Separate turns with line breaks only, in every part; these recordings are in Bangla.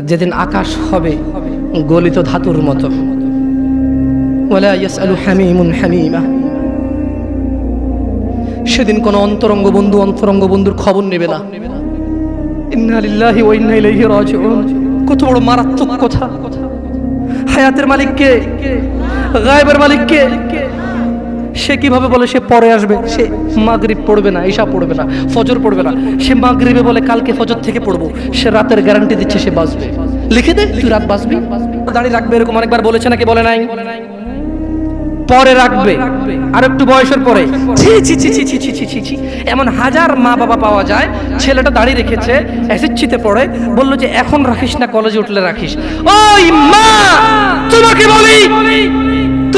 যেদিন আকাশ হবে গলিত ধাতুর মতো। সেদিন কোন অন্তরঙ্গ বন্ধু অন্তরঙ্গ বন্ধুর খবর নেবে না। কত বড় মারাত্মক কথা। হায়াতের মালিক কে গায়েবের মালিক কে সে কীভাবে বলে সে পরে আসবে? সে মাগরিব পড়বে না, ঈশা পড়বে না, ফজর পড়বে না। সে মাগরিবে বলে কালকে ফজর থেকে পড়ব। সে রাতের গ্যারান্টি দিচ্ছে সে বাঁচবে। লিখে দে, তুই রাত বাঁচবি? দাঁড়িয়ে রাখবে এরকম অনেকবার বলেছে নাকি বলে নাই? পরে রাখবে। আর একটু বয়সের পরে। এমন হাজার মা বাবা পাওয়া যায়, ছেলেটা দাঁড়িয়ে রেখেছে এসএসসিতে পড়ে, বলল যে, এখন রাখিস না, কলেজে উঠলে রাখিস। ওই মা, তোমাকে বলি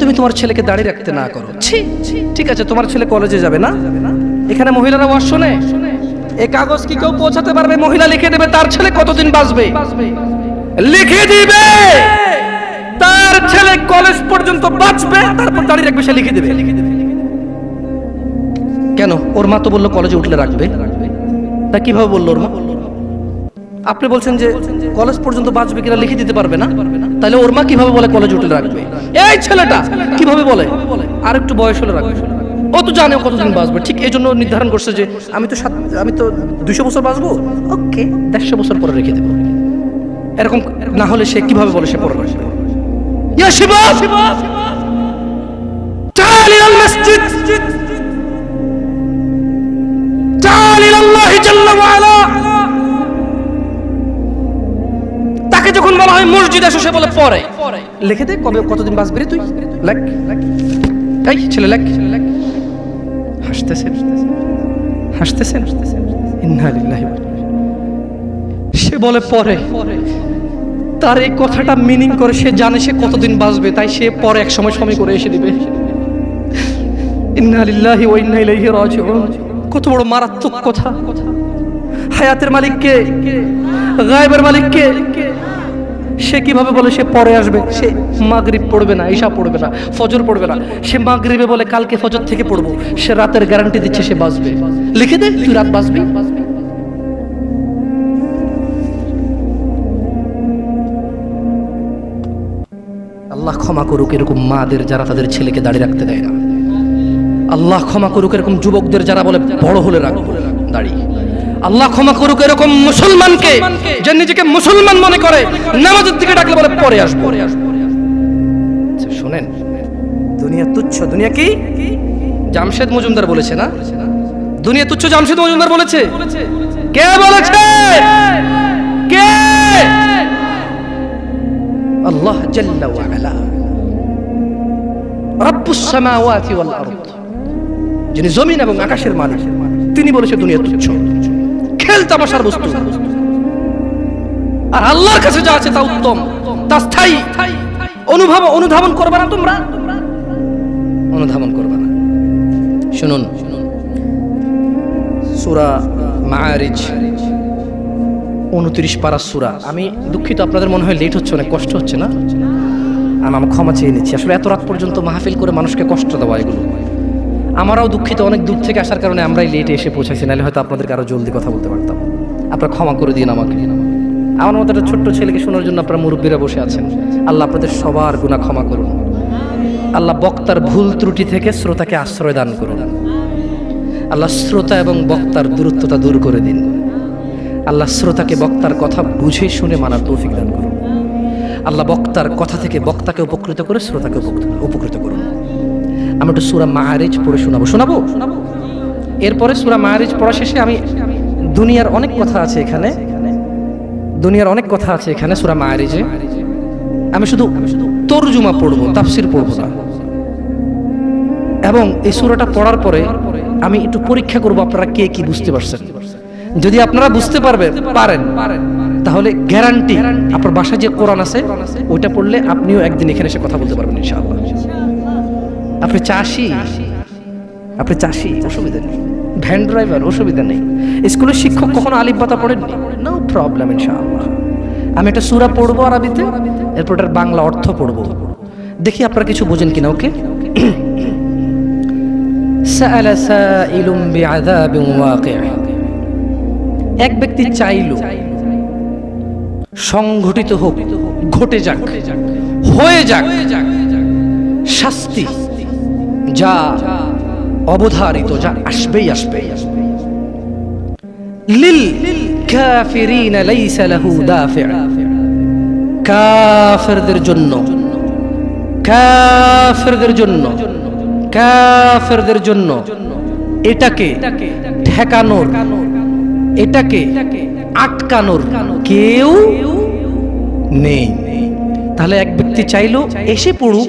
তুমি তোমার ছেলেকে দাঁড়িয়ে রাখতে না করো। ঠিক আছে, তোমার ছেলে কলেজে যাবে না? এখানে মহিলারা ওয়াজ শোনে? এই কাগজ কি কেউ পৌঁছাতে পারবে? মহিলা লিখে দেবে, তার ছেলে কতদিন বাঁচবে? লিখে দিবে! তার ছেলে কলেজ পর্যন্ত বাঁচবে, তারপর দাঁড়িয়ে রাখবে, সে লিখে দেবে। কেন? ওর মা তো বলল কলেজে উঠলে রাখবে। তা কীভাবে বলল ওর মা? আপনি বলছেন যে কলেজ পর্যন্ত বাঁচবে কিনা লিখে দিতে পারবে না তাহলে ওর মা কিভাবে বলে কলেজ উঠলে রাখবে এই ছেলেটা কিভাবে বলে আর একটু বয়স হলে রাখবে ও তো জানে ও কতদিন বাঁচবে ঠিক এই জন্য নির্ধারণ করছে যে আমি তো সাত আমি তো দুইশো বছর বাঁচবো ওকে দেড়শো বছর পরে রেখে দেবো এরকম না হলে সে কিভাবে বলে সে পরে রাখবে ইয়া শিবাব تعال إلى المسجد تعال إلى الله جل وعلا যখন বলা হয় মসজিদ আসো, সে বলে পরে। লিখে দে কবে, কতদিন বাঁচবি তুই? লেখ ছেলে লেখ ইন্না ইলাইহি। সে বলে পরে। তার এই কথাটা মিনিং করে সে জানে সে কতদিন বাঁচবে, তাই সে পরে এক সময় সময় করে এসে দিবে। ইন্না লিল্লাহি ওয়া ইন্না ইলাইহি রাজিউন। কত বড় মারাত্মক কথা। হায়াতের মালিক কে গায়েবের মালিক কে সে কীভাবে বলে সে পরে আসবে? সে মাগরিব পড়বে না, ঈশা পড়বে না, ফজর পড়বে না। সে মাগরিবে বলে কালকে ফজর থেকে পড়ব। সে রাতের গ্যারান্টি দিচ্ছে সে বাঁচবে। লিখে দে, তুই রাত বাঁচবি? আল্লাহ ক্ষমা করুক, এরকম মাদের যারা তাদের ছেলেকে দাঁড়িয়ে রাখতে দেয় না। আল্লাহ ক্ষমা করুক, এরকম যুবকদের যারা বলে বড় হলে রাখব। দাঁড়িয়ে। আল্লাহ ক্ষমা করুক এরকম মুসলমানকে যে নিজেকে মুসলমান মনে করে নামাজের দিকে ডাকলে বলে পরে আসব। আচ্ছা, শোনেন দুনিয়া তুচ্ছ দুনিয়া কি? জামশেদ মজুমদার বলেছে না? দুনিয়া তুচ্ছ জামশেদ মজুমদার বলেছে। কে বলেছে? কে? আল্লাহ জাল্লা ওয়া আলা। রব্বুস সামাওয়াতি ওয়াল আরদ। যিনি জমিন এবং আকাশের মালিক তিনি বলেছে দুনিয়া তুচ্ছ। খেল তামাশার বস্তু। আর আল্লাহর কাছে যা আছে তা উত্তম, তা স্থায়ী। অনুভব অনুধাবন করবে না তোমরা? অনুধাবন করবে না। শুনুন, সূরা মাআরিজ, উনত্রিশ পারা সুরা। আমি দুঃখিত, আপনাদের মনে হয় লেট হচ্ছে, অনেক কষ্ট হচ্ছে না? আমি ক্ষমা চেয়ে নিচ্ছি। আসলে এত রাত পর্যন্ত মাহফিল করে মানুষকে কষ্ট দেওয়া এগুলো। আমরাও দুঃখিত, অনেক দূর থেকে আসার কারণে আমরাই লেটে এসে পৌঁছাইছি, নাহলে হয়তো আপনাদেরকে আরও জলদি কথা বলতে পারতাম। আপনারা ক্ষমা করে দিন আমাকে। আমার মতো একটা ছোট্ট ছেলেকে শোনার জন্য আপনারা মুরব্বীরা বসে আছেন। আল্লাহ আপনাদের সবার গুণা ক্ষমা করুন। আল্লাহ বক্তার ভুল ত্রুটি থেকে শ্রোতাকে আশ্রয় দান করুন। আল্লাহ শ্রোতা এবং বক্তার দূরত্বতা দূর করে দিন। আল্লাহ শ্রোতাকে বক্তার কথা বুঝে শুনে মানার তৌফিক দান করুন। আল্লাহ বক্তার কথা থেকে বক্তাকে উপকৃত করে শ্রোতাকে উপকৃত করুন। আমরা একটু সুরা মাহারিজ পড়ে শোনাবো। শোনাবো? এরপরে সুরা মাহারিজ পড়া শেষে আমি দুনিয়ার অনেক কথা আছে এখানে। দুনিয়ার অনেক কথা আছে এখানে সুরা মাহারিজে আমি শুধু তর্জুমা পড়ব, তাফসির পড়ব না। এবং এই সুরাটা পড়ার পরে আমি একটু পরীক্ষা করব আপনারা কে কি বুঝতে পারছেন। যদি আপনারা বুঝতে পারবেন পারেন। তাহলে গ্যারান্টি আপনার বাসায় যে কোরআন আছে, ওইটা পড়লে আপনিও একদিন এখানে এসে কথা বলতে পারবেন ইনশাআল্লাহ। আপনি চাষি? আপনি চাষি? অসুবিধা নেই। ভ্যান ড্রাইভার, অসুবিধা নেই। স্কুলের শিক্ষক কখনো আলিপ পাতা পড়েননি? নো প্রবলেম ইনশাআল্লাহ। আমি একটা সুরা পড়ব আরবিতে, এরপর এটার বাংলা অর্থ পড়ব। দেখি আপনারা কিছু বোঝেন কিনা, ওকে? এক ব্যক্তি চাইল, সংঘটিত হোক, ঘটে যাক, হয়ে যাক, শাস্তি। যা অবধারিত, যা আসবেই আসবে। লিল কাফিরিন লাহু জন্য জন্য জন্য এটাকে ঠেকানোর, এটাকে আটকানোর কেউ নেই। তাহলে এক ব্যক্তি চাইলো, এসে পড়ুক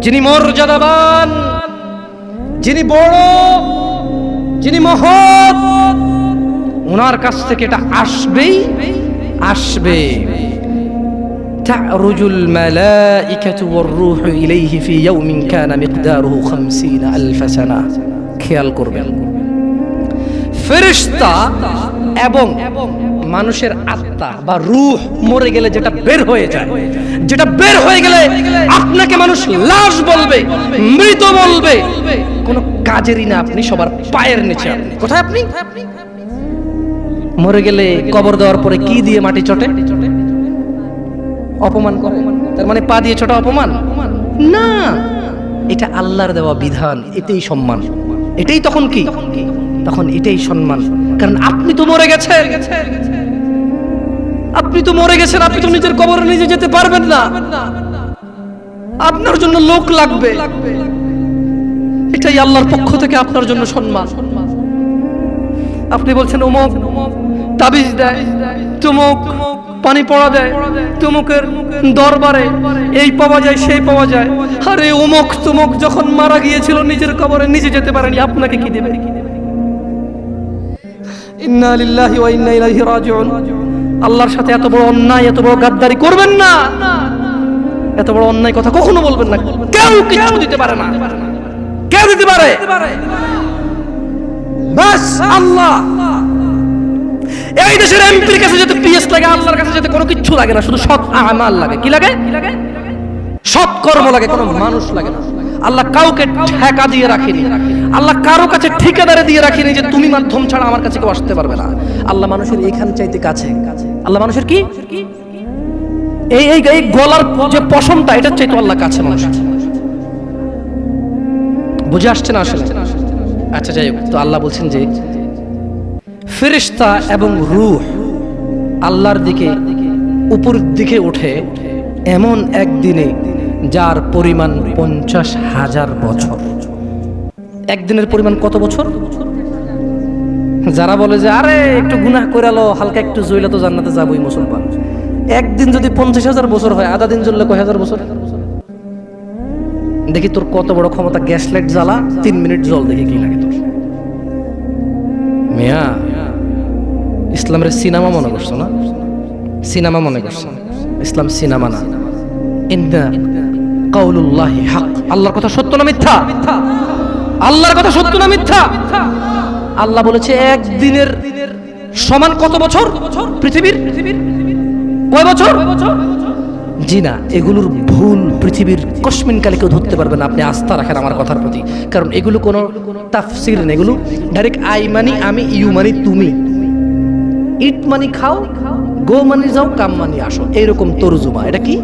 যিনি মর্যাদাবান যিনি বড় যিনি মহৎ ওনার কাছ থেকে এটা আসবেই আসবে تعرج الملائكة والروح إليه في يوم كان مقداره خمسين ألف سنة খেয়াল করবেন ফেরিস্তা এবং মানুষের আত্মা বা রুহ মরে গেলে যেটা বের হয়ে যায়, যেটা বের হয়ে গেলে আপনাকে মানুষ লাশ বলবে, মৃত বলবে। কোনো কাজেরই না আপনি সবার পায়ের নিচে কোথায় আপনি? মরে গেলে কবর দেওয়ার পরে কি দিয়ে মাটি চটে? অপমান করে। তার মানে পা দিয়ে ছোটা অপমান? না। এটা আল্লাহর দেওয়া বিধান এটাই সম্মান। এটাই তখন কি? তখন এটাই সম্মান। কারণ আপনি তো মরে গেছেন। আপনি তো মরে গেছেন, আপনি তো নিজের কবরে নিজে যেতে পারবেন না। আপনার জন্য লোক লাগবে। এটাই আল্লাহর পক্ষ থেকে আপনার জন্য সম্মান। আপনি বলছেন অমুক তাবিজ দেয়, তুমুক পানি পড়া দেয়, তুমুকের দরবারে এই পাওয়া যায়, সেই পাওয়া যায়। আরে অমুক তুমুক যখন মারা গিয়েছিল নিজের কবরে, নিজে যেতে পারেনি, আপনাকে কি দেবে? ইন্না লিল্লাহি ওয়া ইন্না ইলাইহি রাজিউন। আল্লাহর সাথে এত বড় অন্যায়, এত বড় গাদ্দারি করবেন না। এত বড় অন্যায় কথা কখনো বলবেন না। কেউ কিছু দিতে পারে না। কেউ দিতে পারে। বাস আল্লাহ। এই দেশের এমপির কাছে যেতে পিএস লাগে, আল্লাহর কাছে যেতে কোনো কিছু লাগে না, শুধু সৎ আমাল লাগে। কি লাগে? সৎ কর্ম লাগে, কোনো মানুষ লাগে না। আল্লাহ কাউকে ঠেকা দিয়ে রাখেনি। আল্লাহ কারও কাছে ঠিকাদারে দিয়ে রাখেনি যে, তুমি মাধ্যম ছাড়া আমার কাছে কেউ আসতে পারবে না। আল্লাহ মানুষের এইখান চাইতে কাছে। আল্লাহ মানুষের কি? এই এই এই গলার যে পশমটা এটা চাইতো আল্লাহ কাছে মানুষের বুঝে আসছে না আসলে? আচ্ছা যাই হোক, তো আল্লাহ বলছেন যে ফেরিস্তা এবং রূহ আল্লাহর দিকে, উপর দিকে ওঠে এমন একদিনে যার পরিমাণ পঞ্চাশ হাজার বছর। একদিনের পরিমাণ কত বছর? যারা বলে যে, আরে, একটু গুনাহ করে লো হালকা একটু জইলে তো জান্নাতে যাবোই মুসলমান। একদিন যদি পঞ্চাশ হাজার বছর হয়, আধা দিন জ্বললে কয় হাজার বছর? দেখি তোর কত বড় ক্ষমতা, গ্যাস লাইট জ্বালা, তিন মিনিট জল দেখি কি লাগে তোর। মিয়া, ইসলামের সিনেমা মনে করছ না? সিনেমা মনে করছ? ইসলাম সিনেমা না। কাউলুল্লাহি হক। আল্লাহর কথা সত্য না মিথ্যা? আল্লাহর কথা সত্য না মিথ্যা? আল্লাহ বলেছে, একদিনের সমান কত বছর? পৃথিবীর? কয় বছর? জি না, এগুলোর ভুল পৃথিবীর কসমিন কালে কেউ ধরতে পারবে না, আপনি আস্থা রাখেন আমার কথার প্রতি। কারণ এগুলো কোনো তাফসির নেই, এগুলো ডাইরেক্ট আই মানি আমি ইউ মানি তুমি। ইট মানি খাও গো মানি যাও কাম মানি আসো। এইরকম তরজুমা, এটা কি?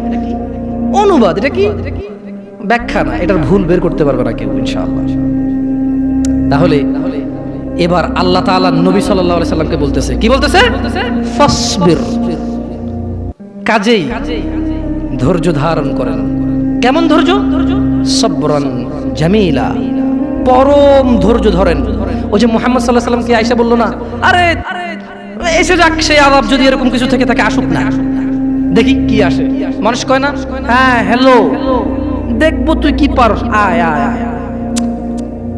অনুবাদ, এটা কি? ব্যাখ্যা না, এটার ভুল বের করতে পারবে না কেউ, ইনশাআল্লাহ। তাহলে এবার আল্লাহ তাআলা নবী সাল্লাল্লাহু সাল্লামকে বলতেছে, কি বলতেছে? কাজেই ধৈর্য ধারণ করেন। কেমন ধৈর্য? সবরান জামিলা। পরম ধৈর্য ধরেন। ওই যে মোহাম্মদ সাল্লাহ সাল্লামকে আয়সা বলল না, আরে, এসে যাক, সেই আলাপ যদি এরকম কিছু থেকে তাকে আসুক না। দেখি কি আসে। মানুষ কয় না হ্যাঁ হ্যালো দেখব তুই কি পারস আয় আয় আয়।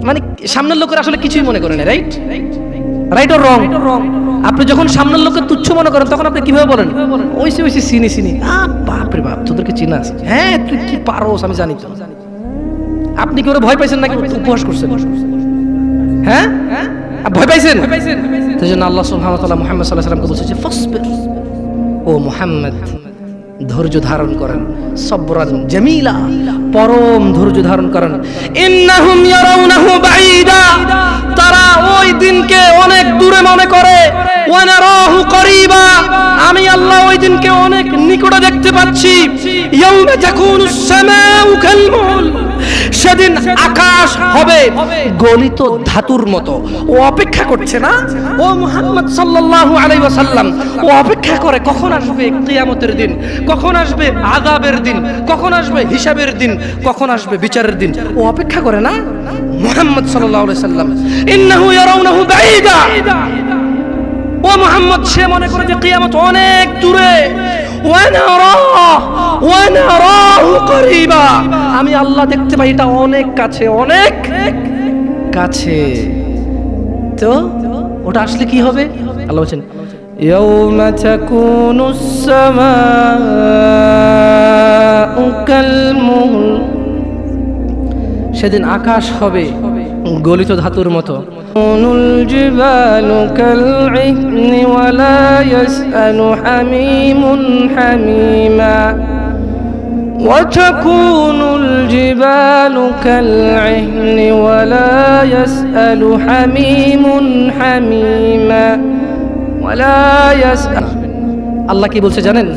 মানে সামনের লোকের আসলে কিছুই মনে করে না রাইট রাইট অর রং আপনি যখন সামনের লোককে তুচ্ছ মনে করেন তখন আপনি কীভাবে বলেন? ওইসে ওইসে চিনি চিনি আ বাপ তোদেরকে চিনা আছে। হ্যাঁ তুই কি পারোস আমি জানি তো। আপনি কি ওরা ভয় পাইছেন নাকি? উপহাস করছেন। হ্যাঁ? আ, ভয় পাইছেন? সেই জন্য আল্লাহ সুবহানাহু ওয়া তাআলা মুহাম্মদ সাল্লাল্লাহু আলাইহি ওয়াসাল্লামকে বলছে ফাসবির ও মুহাম্মদ। ধৈর্য ধারণ করেন। সবরান জামিলা, পরম ধৈর্য ধারণ করেন। ইন্নাহুম ইয়ারাউনাহু বাঈদা, তারা ওই দিনকে অনেক দূরে মনে করে। ওয়া নারাহু করিবা, আমি আল্লাহ ওই দিনকে অনেক নিকটে দেখতে পাচ্ছি। ইয়াউমা তাকুনুস সামাউ কালমুল সেদিন আকাশ হবে গলিত ধাতুর মতো। ও অপেক্ষা করছে না? ও মুহাম্মদ সাল্লাল্লাহু আলাইহি ওয়াসাল্লাম ও অপেক্ষা করে কখন আসবে কিয়ামতের দিন কখন আসবে আযাবের দিন কখন আসবে হিসাবের দিন কখন আসবে বিচারের দিন? ও অপেক্ষা করে না? মুহাম্মদ সাল্লাল্লাহু আলাইহি সাল্লাম ইন্নাহু ইয়ারাউনাহু বাঈদা। ও মোহাম্মদ সে মনে করে যে কিয়ামত অনেক দূরে। ওয়ানারাহু করিবা আমি আল্লাহ দেখতে পাই এটা অনেক কাছে অনেক কাছে তো ওটা আসলে কি হবে আল্লাহ বলছেন يوم تكون السماء كالمهل সেদিন আকাশ হবে গলিত ধাতুর মতো الجبال كالعهن ولا يسأل حميم حميما وتكون الجبال كالعهن ولا يسأل حميم حميما ولا يسأل আল্লাহ কি বলছে জানেন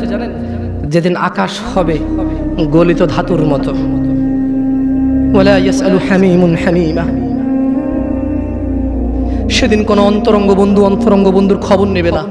যেদিন আকাশ হবে গলিত ধাতুর মতো ওয়ালা ইয়াসআলু হামিমুন হামিমা সেদিন কোনো অন্তরঙ্গ বন্ধু অন্তরঙ্গ বন্ধুর খবর নেবে না